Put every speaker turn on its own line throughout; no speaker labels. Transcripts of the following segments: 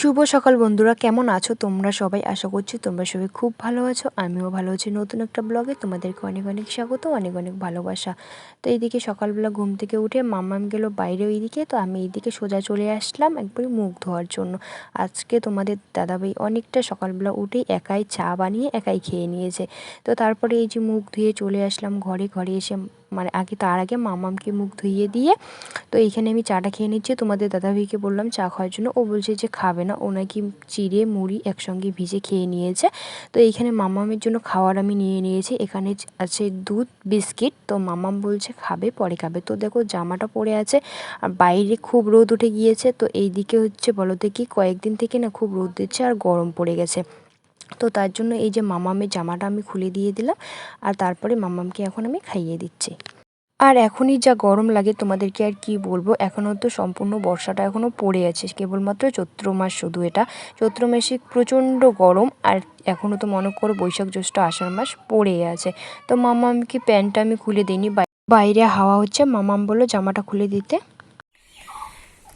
শুভ সকাল বন্ধুরা, কেমন আছো তোমরা সবাই? আশা করছি তোমরা সবাই খুব ভালো আছো, আমিও ভালো আছি। নতুন একটা ব্লগে তোমাদেরকে অনেক অনেক স্বাগত, অনেক অনেক ভালোবাসা। তো এইদিকে সকালবেলা ঘুম থেকে উঠে মাম্মাম গেল বাইরে ওইদিকে, তো আমি এইদিকে সোজা চলে আসলাম একবারে মুখ ধোয়ার জন্য। আজকে তোমাদের দাদাভাই অনেকটা সকালবেলা উঠেই একাই চা বানিয়ে, একাই খেয়ে নিয়েছে। তো তারপরে এই যে মুখ ধুয়ে চলে আসলাম ঘরে ঘরে এসে মানে আগে তার আগে মামামকে মুখ ধুইয়ে দিয়ে, তো এইখানে আমি চাটা খেয়ে নিচ্ছি। তোমাদের দাদাভাইকে বললাম চা খাওয়ার জন্য। ও বলছে যে খাবে না। ও নাকি চিড়ে, মুড়ি একসঙ্গে ভিজে খেয়ে নিয়েছে। তো এইখানে মামামের জন্য খাওয়ার আমি নিয়ে নিয়েছি। এখানে আছে দুধ, বিস্কিট। তো মামাম বলছে খাবে, পরে খাবে। তো দেখো জামাটা পরে আছে আর বাইরে খুব রোদ উঠে গিয়েছে। তো এই দিকে হচ্ছে বলো দেখি কয়েকদিন থেকে না খুব রোদ দিচ্ছে আর গরম পড়ে গেছে। তো তার জন্য এই যে মামামের জামাটা আমি খুলে দিয়ে দিলাম আর তারপরে মামামকে এখন আমি খাইয়ে দিচ্ছি। আর এখনই যা গরম লাগে তোমাদেরকে আর কি বলব, এখনও তো সম্পূর্ণ বর্ষাটা এখনও পড়ে আছে, কেবলমাত্র চৈত্র মাস শুধু এটা। চৈত্র মাসে প্রচণ্ড গরম আর এখনও তো মনে করো বৈশাখ জ্যৈষ্ঠ আষাঢ় মাস পড়ে আছে। তো মামামকে প্যান্টটা আমি খুলে দিইনি বাইরে হাওয়া হচ্ছে, মামাম বলল জামাটা খুলে দিতে।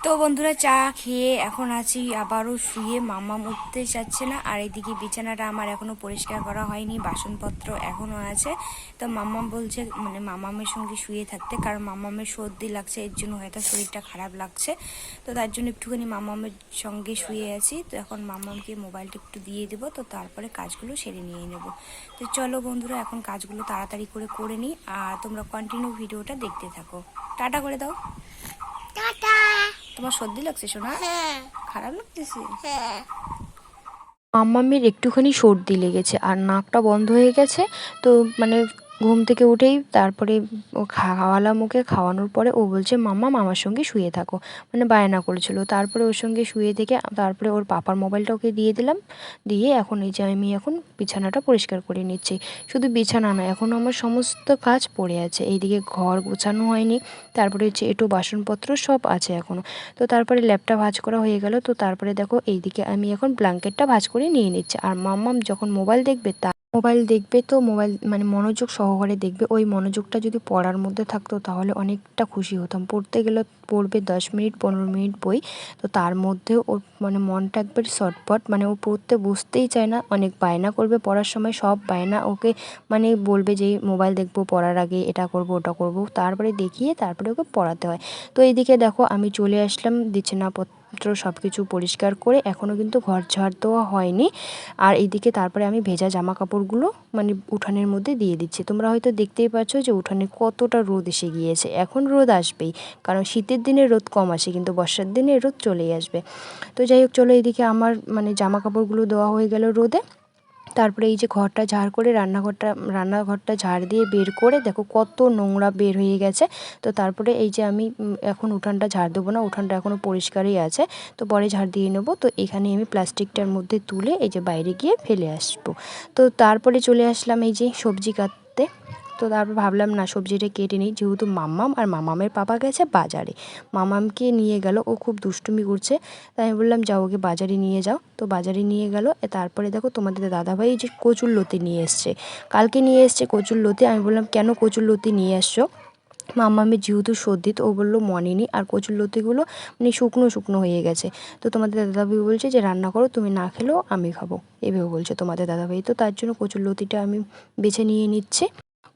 তো বন্ধুরা চা খেয়ে এখন আছি, আবারও শুয়ে। মামা উঠতে চাচ্ছে না। আর এদিকে বিছানাটা আমার এখনও পরিষ্কার করা হয়নি, বাসনপত্র এখনও আছে। তো মাম্মাম বলছে মানে মামামের সঙ্গে শুয়ে থাকতে, কারণ মামামের সর্দি লাগছে, এর জন্য হয়তো শরীরটা খারাপ লাগছে। তো তার জন্য একটুখানি মামামের সঙ্গে শুয়ে আছি। তো এখন মামামকে মোবাইলটা একটু দিয়ে দেবো, তো তারপরে কাজগুলো সেরে নিয়ে নেব। তো চলো বন্ধুরা, এখন কাজগুলো তাড়াতাড়ি করে করে নিই, আর তোমরা কন্টিনিউ ভিডিওটা দেখতে থাকো। টাটা করে দাও। তোমার সর্দি লাগছে শোনা। খারাপ লাগতেছে?
মাম্মামের একটুখানি সর্দি লেগেছে আর নাকটা বন্ধ হয়ে গেছে তো মানে ঘুম থেকে উঠেই তারপরে ও খাওয়ালাম ওকে, খাওয়ানোর পরে ও বলছে, মাম্মা, মামার সঙ্গে শুয়ে থাকো। মানে বায়না করেছিল। তারপরে ওর সঙ্গে শুয়ে থেকে তারপরে ওর পাপার মোবাইলটা ওকে দিয়ে দিলাম। দিয়ে এখন এই যে আমি এখন বিছানাটা পরিষ্কার করে নিচ্ছি। শুধু বিছানা না, এখন আমার সমস্ত কাজ পড়ে আছে। এইদিকে ঘর গোছানো হয়নি, তারপরে হচ্ছে একটু বাসনপত্র সব আছে এখনও তো তারপরে ল্যাপটা ভাজ করা হয়ে গেল। তো তারপরে দেখো এইদিকে আমি এখন ব্ল্যাঙ্কেটটা ভাজ করে নিয়ে নিচ্ছি। আর মাম্মাম যখন মোবাইল দেখবে তা মোবাইল দেখবে তো, মোবাইল মানে মনোযোগ সহকারে দেখবে। ওই মনোযোগটা যদি পড়ার মধ্যে থাকতো তাহলে অনেকটা খুশি হতাম। পড়তে গেলে পড়বে দশ মিনিট, পনেরো মিনিট বই। তো তার মধ্যে ওর মানে মনটা একবার শর্টপট মানে ও পড়তে বুঝতেই চায় না, অনেক বায়না করবে পড়ার সময়। সব বায়না ওকে মানে বলবে যে, মোবাইল দেখব পড়ার আগে, এটা করব, ওটা করব। তারপরে দেখিয়ে তারপরে ওকে পড়াতে হয়। তো এইদিকে দেখো আমি চলে আসলাম বিছানাপত্র সব কিছু পরিষ্কার করে এখনও কিন্তু ঘর ঝাড় দেওয়া হয়নি। আর এদিকে তারপরে আমি ভেজা জামা কাপড়গুলো মানে উঠানের মধ্যে দিয়ে দিচ্ছি। তোমরা হয়তো দেখতেই পাচ্ছ যে উঠানে কতটা রোদ এসে গিয়েছে। এখন রোদ আসবেই, কারণ শীতের দিনে রোদ কম আসে, কিন্তু বর্ষার দিনে রোদ চলেই আসবে। তো যাই হোক, চলো এদিকে আমার মানে জামা কাপড়গুলো দেওয়া হয়ে গেল রোদে। তারপরে এই যে ঘরটা ঝাড় করে রান্নাঘরটা রান্নাঘরটা ঝাড় দিয়ে বের করে দেখো কত নোংরা বের হয়ে গেছে। তো তারপরে এই যে আমি এখন উঠানটা ঝাড় দেবো না, উঠানটা এখনও পরিষ্কারই আছে। তো পরে ঝাড় দিয়ে নেব। তো এখানে আমি প্লাস্টিকটার মধ্যে তুলে এই যে বাইরে গিয়ে ফেলে আসব। তো তারপরে চলে আসলাম এই যে সবজি কাটতে। তো তারপর ভাবলাম, না, সবজিটা কেটে নিই। যেহেতু মাম্মাম আর মামামের পাপা গেছে বাজারে। মামামকে নিয়ে গেল, ও খুব দুষ্টুমি করছে। তাই আমি বললাম, যাও, ওকে বাজারে নিয়ে যাও। তো বাজারে নিয়ে গেল তারপরে দেখো তোমাদের দাদাভাই যে কচুর লতি নিয়ে এসছে। কালকে নিয়ে এসছে কচুর লতি, আমি বললাম, কেন কচুর লতি নিয়ে আসছো মাম্মামের যেহেতু সর্দি, তো ও বলল, মনে নেই। আর কচুর লতিগুলো মানে শুকনো শুকনো হয়ে গেছে। তো তোমাদের দাদাভাই বলছে যে, রান্না করো, তুমি না খেলেও আমি খাব। এভাবে বলছে তোমাদের দাদাভাই। তো তার জন্য কচুর লতিটা আমি বেছে নিয়ে নিচ্ছি।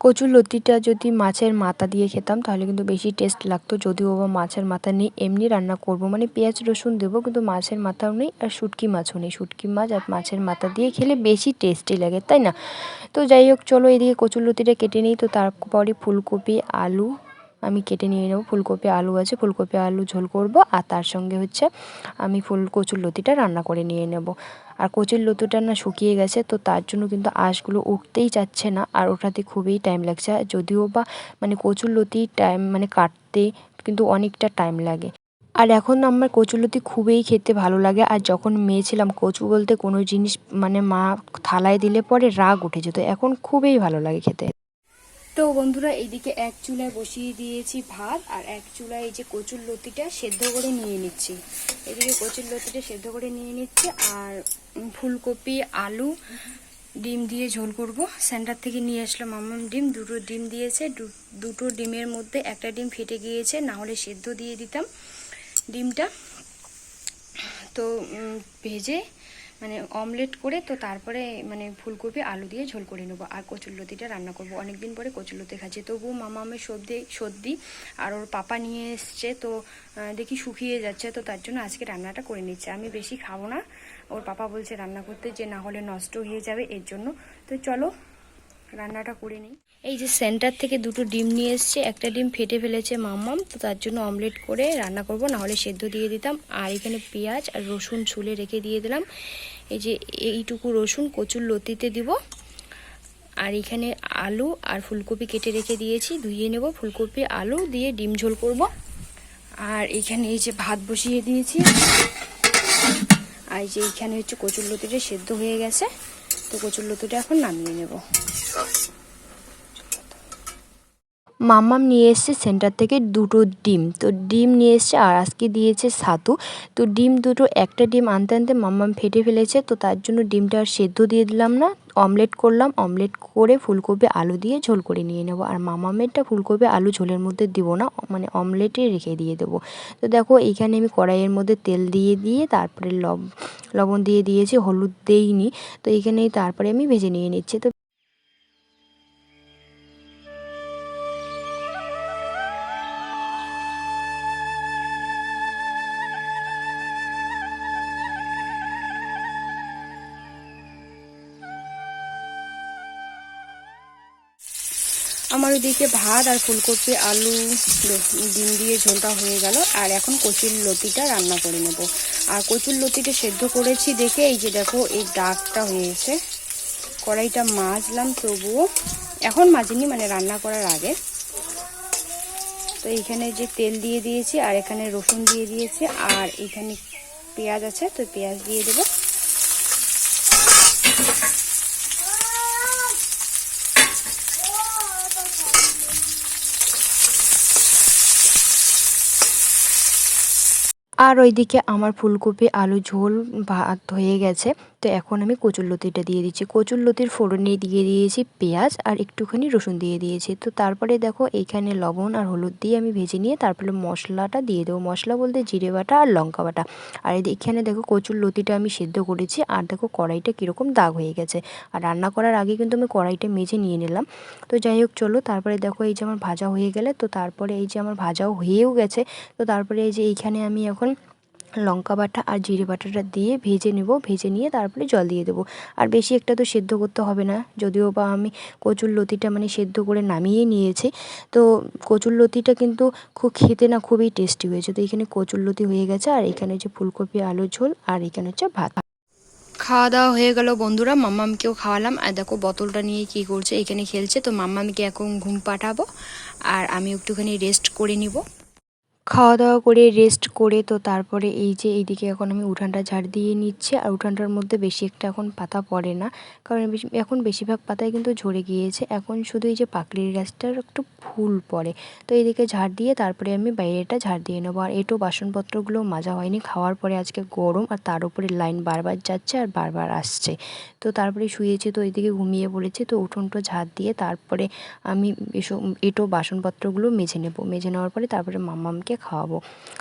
কচুর লতিটা যদি মাছের মাথা দিয়ে খেতাম, তাহলে কিন্তু বেশি টেস্ট লাগতো। যদিও বা মাছের মাথা নেই, এমনি রান্না করব। মানে পেঁয়াজ রসুন দেবো, কিন্তু মাছের মাথাও নেই আর শুটকি মাছও নেই। শুটকি মাছ আর মাছের মাথা দিয়ে খেলে বেশি টেস্টি লাগে, তাই না? তো যাই হোক, চলো এদিকে কচুর লতিটা কেটে নিই। তো তারপরই ফুলকপি, আলু আমি কেটে নিয়ে নেব। ফুলকপি, আলু আছে, ফুলকপি, আলু, ঝোল করব। আর তার সঙ্গে হচ্ছে আমি ফুল কচুর লতিটা রান্না করে নিয়ে নেব। আর কচুর লতিটা না শুকিয়ে গেছে, তো তার জন্য কিন্তু আঁশগুলো উঠতেই চাচ্ছে না। আর ওঠাতে খুবই টাইম লাগছে। যদিও বা মানে কচুর লতি টাইম মানে কাটতে কিন্তু অনেকটা টাইম লাগে। আর এখন আমার কচুলতি খুবই খেতে ভালো লাগে। আর যখন মেয়ে ছিলাম কচু বলতে কোনো জিনিস মানে মা থালায় দিলে পরে রাগ উঠে যেত। এখন খুবই ভালো লাগে খেতে।
তো বন্ধুরা এইদিকে এক চুলায় বসিয়ে দিয়েছি ভাত আর এক চুলায় এই যে কচুর লতিটা সেদ্ধ করে নিয়ে নিচ্ছি। এদিকে কচুর লতিটা সেদ্ধ করে নিয়ে নিচ্ছি আর ফুলকপি, আলু, ডিম দিয়ে ঝোল করব। সেন্টার থেকে নিয়ে আসলাম আমার ডিম, দুটো ডিম দিয়েছে। দুটো ডিমের মধ্যে একটা ডিম ফেটে গিয়েছে, না হলে সেদ্ধ দিয়ে দিতাম ডিমটা। তো ভেজে মানে অমলেট করে তো তারপরে মানে ফুলকপি, আলু দিয়ে ঝোল করে নেব আর কচুরলতিটা রান্না করব। অনেকদিন পরে কচুরলতি খাচ্ছি। তবুও মামা আমি সর্দি সর্দি আর ওর পাপা নিয়ে এসছে তো দেখি শুকিয়ে যাচ্ছে তো তার জন্য আজকে রান্নাটা করে নিচ্ছে। আমি বেশি খাব না। ওর পাপা বলছে রান্না করতে যে না হলে নষ্ট হয়ে যাবে এর জন্য। তো চলো রান্নাটা করে নিই। এই যে সেন্টার থেকে দুটো ডিম নিয়ে এসছে, একটা ডিম ফেটে ফেলেছে মাম্মাম, তো তার জন্য অমলেট করে রান্না করব না হলে সেদ্ধ দিয়ে দিতাম। আর এখানে পেঁয়াজ আর রসুন ছুলে রেখে দিয়ে দিলাম। এই যে এইটুকু রসুন কচুর লতিতে দিব। আর এখানে আলু আর ফুলকপি কেটে রেখে দিয়েছি, ধুয়ে নেব। ফুলকপি, আলু দিয়ে ডিম ঝোল করব। আর এখানে এই যে ভাত বসিয়ে দিয়েছি। আর যে এইখানে হচ্ছে কচুর লতিটা সেদ্ধ হয়ে গেছে, তো কচুর লতিটা এখন নামিয়ে নেব।
মাম্মাম নিয়ে এসছে সেন্টার থেকে দুটো ডিম। তো ডিম নিয়ে এসছে আর আজকে দিয়েছে ছাতু তো ডিম দুটো, একটা ডিম আনতে আনতে মাম্মাম ফেটে ফেলেছে, তো তার জন্য ডিমটা আর সেদ্ধ দিয়ে দিলাম না। অমলেট করলাম, অমলেট করে ফুলকপি, আলু দিয়ে ঝোল করে নিয়ে নেব। আর মামামেরটা ফুলকপি, আলু ঝোলের মধ্যে দিব না মানে অমলেটে রেখে দিয়ে দেবো। তো দেখো, এইখানে আমি কড়াইয়ের মধ্যে তেল দিয়ে দিয়ে তারপরে লব, লবণ দিয়ে দিয়েছি, হলুদ দেইনি। তো এইখানে তারপরে আমি ভেজে নিয়ে নিচ্ছি। তো
আমার ওদিকে ভাত আর ফুলকপি, আলু ডিম দিয়ে ঝোলটা হয়ে গেল। আর এখন কচুর লতিটা রান্না করে নেব। আর কচুর লতিটা সেদ্ধ করেছি দেখে এই যে দেখো, এই দাগটা হয়েছে। কড়াইটা মাজলাম তবুও। এখন মাজিনি মানে রান্না করার আগে। তো এইখানে যে তেল দিয়ে দিয়েছি আর এখানে রসুন দিয়ে দিয়েছি। আর এখানে পেঁয়াজ আছে, তো পেঁয়াজ দিয়ে দেবো।
আর ওইদিকে আমার ফুলকপি আলু ঝোল ভাত হয়ে গেছে। তো এখন আমি কচুরলতিটা দিয়ে দিচ্ছি। কচুরলতির ফোড়নে দিয়ে দিয়েছি পেঁয়াজ আর একটুখানি রসুন দিয়ে দিয়েছি। তো তারপরে দেখো এইখানে লবণ আর হলুদ দিয়ে আমি ভেজে নিয়ে তারপরে মশলাটা দিয়ে দেবো। মশলা বলতে জিরে বাটা আর লঙ্কা বাটা। আর এখানে দেখো কচুরলতিটা আমি সেদ্ধ করেছি আর দেখো কড়াইটা কীরকম দাগ হয়ে গেছে। আর রান্না করার আগে কিন্তু আমি কড়াইটা মেজে নিয়ে নিলাম। তো যাই হোক চলো তারপরে দেখো এই যে আমার ভাজা হয়ে গেলে তো তারপরে এই যে আমার ভাজাও হয়েও গেছে। তো তারপরে এই যে এইখানে আমি এখন লঙ্কা বাটা আর জিরে বাটাটা দিয়ে ভেজে নেব, ভেজে নিয়ে তারপরে জল দিয়ে দেবো। আর বেশি একটা তো সেদ্ধ করতে হবে না, যদিও বা আমি কচুর লতিটা মানে সেদ্ধ করে নামিয়ে নিয়েছি। তো কচুর লতিটা কিন্তু খুব খেতে না খুবই টেস্টি হয়েছে। তো এখানে কচুর লতি হয়ে গেছে, আর এখানে হচ্ছে ফুলকপি আলুর ঝোল, আর এখানে হচ্ছে ভাত।
খাওয়া দাওয়া হয়ে গেল বন্ধুরা, মাম্মামকেও খাওয়ালাম। আর দেখো বোতলটা নিয়ে কি করছে, এখানে খেলছে। তো মাম্মামকে এখন ঘুম পাঠাবো, আর আমি একটুখানি রেস্ট করে নিব।
খাওয়া দাওয়া করে রেস্ট করে, তো তারপরে এই যে এইদিকে এখন আমি উঠানটা ঝাড় দিয়ে নিচ্ছি। আর উঠানটার মধ্যে বেশি একটা এখন পাতা পড়ে না। কারণ এখন বেশিরভাগ পাতায় কিন্তু ঝরে গিয়েছে। এখন শুধু এই যে পাকড়ির গাছটার একটু ফুল পড়ে। তো এইদিকে ঝাড় দিয়ে তারপরে আমি বাইরেটা ঝাড় দিয়ে নেব। আর এটো বাসনপত্রগুলো মাজা হয়নি। খাওয়ার পরে আজকে গরম আর তার উপরে লাইন বারবার যাচ্ছে আর বারবার আসছে। তো তারপরে শুয়েছি, তো এইদিকে ঘুমিয়ে পড়েছি। তো উঠোনটা ঝাড় দিয়ে তারপরে আমি এসব এটো বাসনপত্রগুলো মেঝে নেব। মেঝে নেওয়ার পরে তারপরে মাম্মামকে খাওয়াবো।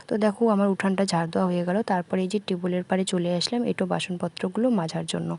তো দেখো আমার উঠানটা ঝাড় দেওয়া হয়ে গেল। তারপরে এই যে টেবিলের পাড়ে চলে আসলাম এটো বাসনপত্রগুলো মাজার জন্য।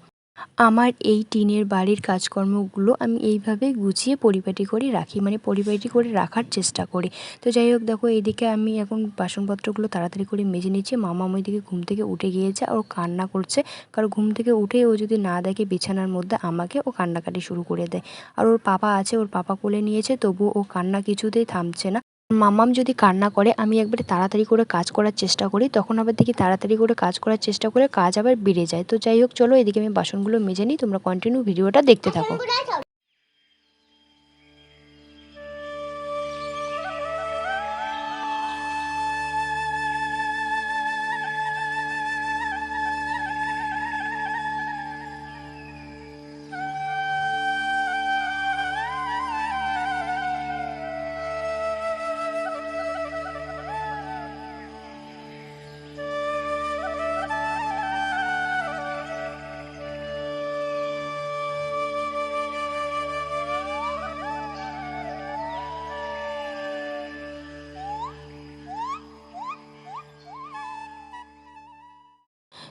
আমার এই টিনের বাড়ির কাজকর্মগুলো আমি এইভাবে গুছিয়ে পরিপাটি করে রাখি মানে পরিপাটি করে রাখার চেষ্টা করি। তো যাই হোক দেখো এইদিকে আমি এখন বাসনপত্রগুলো তাড়াতাড়ি করে মেজে নিচ্ছি। মামা ওইদিকে ঘুম থেকে উঠে গিয়েছে আর ও কান্না করছে। কারণ ঘুম থেকে উঠে ও যদি না দেখে বিছানার মধ্যে আমাকে ও কান্নাকাটি শুরু করে দেয়। আর ওর পাপা আছে, ওর পাপা কোলে নিয়েছে তবু ও কান্না কিছুতেই থামছে না। মামাম যদি কান্না করে, আমি একবারে তাড়াতাড়ি করে কাজ করার চেষ্টা করি, তখন আবার দেখি তাড়াতাড়ি করে কাজ করার চেষ্টা করে কাজ আবার বেড়ে যায়। তো যাই হোক, চলো এদিকে আমি বাসনগুলো মেজে নিই, তোমরা কন্টিনিউ ভিডিওটা দেখতে থাকো।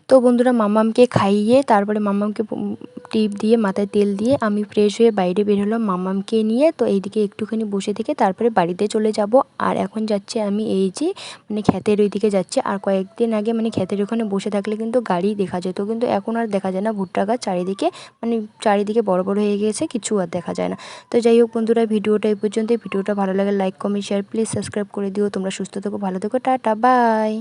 তো বন্ধুরা মামামকে খাইয়ে তারপরে মাম্মামকে উম, টিপ দিয়ে, মাথায় তেল দিয়ে আমি ফ্রেশ হয়ে বাইরে বের হলাম মাম্মামকে নিয়ে। তো এইদিকে একটুখানি বসে থেকে তারপরে বাড়িতে চলে যাব। আর এখন যাচ্ছি আমি এই যে মানে ক্ষেতের ওইদিকে যাচ্ছি। আর কয়েকদিন আগে মানে ক্ষেতের ওখানে বসে থাকলে কিন্তু গাড়ি দেখা যেত। কিন্তু এখন আর দেখা যায় না ভুট্টা গাছ চারিদিকে মানে চারিদিকে বড় বড় হয়ে গেছে কিছু আর দেখা যায় না। তো যাই হোক বন্ধুরা, ভিডিওটা এই পর্যন্ত ভিডিওটা ভালো লাগে like comment share please subscribe করে দিও। তোমরা সুস্থ থেকো, ভালো থেকো, টাটা বাই